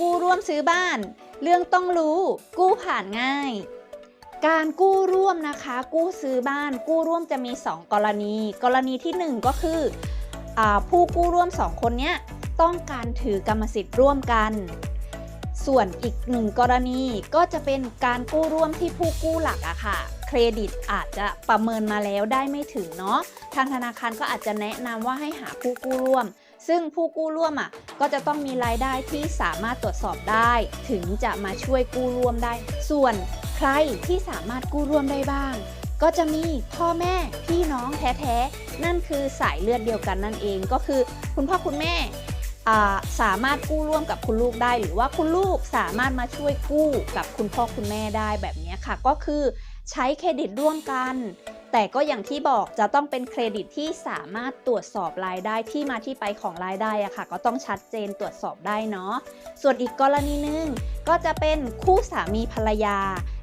กู้ร่วมซื้อบ้าน เรื่องต้องรู้ กู้ผ่านง่าย การกู้ร่วมนะคะ กู้ซื้อบ้าน กู้ร่วมจะมี 2 กรณี กรณีทีหนึ่1 ก็คืออผู้กู้ร่วม 2 คนเนี้ยต้องการถือกรรมสิทธิ์ร่วมกัน ส่วนอีกหนึ่งกรณีก็จะเป็นการกู้ร่วมที่ผู้กู้หลักอะค่ะเครดิตอาจจะประเมินมาแล้วได้ไม่ถึงเนาะ ทางธนาคารก็อาจจะแนะนำว่าให้หาผู้กู้ร่วม ซึ่งผู้กู้ร่วมอะก็จะต้องมีรายได้ที่สามารถตรวจสอบได้ ถึงจะมาช่วยกู้ร่วมได้ ส่วนใครที่สามารถกู้ร่วมได้บ้าง ก็จะมีพ่อแม่พี่น้องแท้ๆ นั่นคือสายเลือดเดียวกันนั่นเองก็คือ คุณพ่อคุณแม่สามารถกู้ร่วมกับคุณลูกได้ หรือว่าคุณลูกสามารถมาช่วยกู้กับคุณพ่อคุณแม่ได้แบบนี้ค่ะ ก็คือใช้เครดิตร่วมกัน แต่ก็อย่างที่บอกจะต้องเป็นเครดิตที่สามารถตรวจสอบรายได้ที่มาที่ไปของรายได้อะค่ะ ก็ต้องชัดเจนตรวจสอบได้เนาะส่วนอีกกรณีหนึ่งก็จะเป็นคู่สามีภรรยา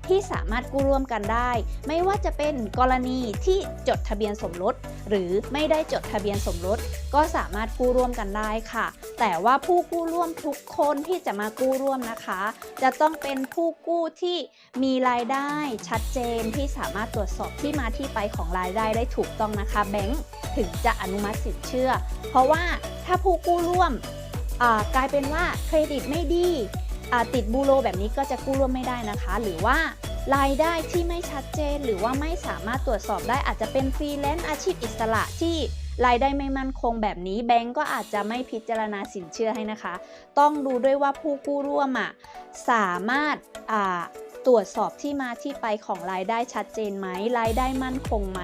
ที่สามารถกู้ร่วมกันได้ ไม่ว่าจะเป็นกรณีที่จดทะเบียนสมรส หรือไม่ได้จดทะเบียนสมรส ก็สามารถกู้ร่วมกันได้ค่ะ แต่ว่าผู้กู้ร่วมทุกคนที่จะมากู้ร่วมนะคะ จะต้องเป็นผู้กู้ที่มีรายได้ชัดเจนที่สามารถตรวจสอบที่มาที่ไปของรายได้ได้ถูกต้องนะคะแบงก์ถึงจะอนุมัติสินเชื่อ เพราะว่าถ้าผู้กู้ร่วมกลายเป็นว่าเครดิตไม่ดี ติดบูโรแบบนี้ก็จะกู้ร่วมไม่ได้นะคะ หรือว่ารายได้ที่ไม่ชัดเจน หรือว่าไม่สามารถตรวจสอบได้อาจจะเป็นฟรีแลนซ์อาชีพอิสระที่รายได้ไม่มั่นคงแบบนี้แบงก์ก็อาจจะไม่พิจารณาสินเชื่อให้นะคะ ต้องดูด้วยว่าผู้กู้ร่วมอะสามารถตรวจสอบที่มาที่ไปของรายได้ชัดเจนไหมรายได้มั่นคงไหม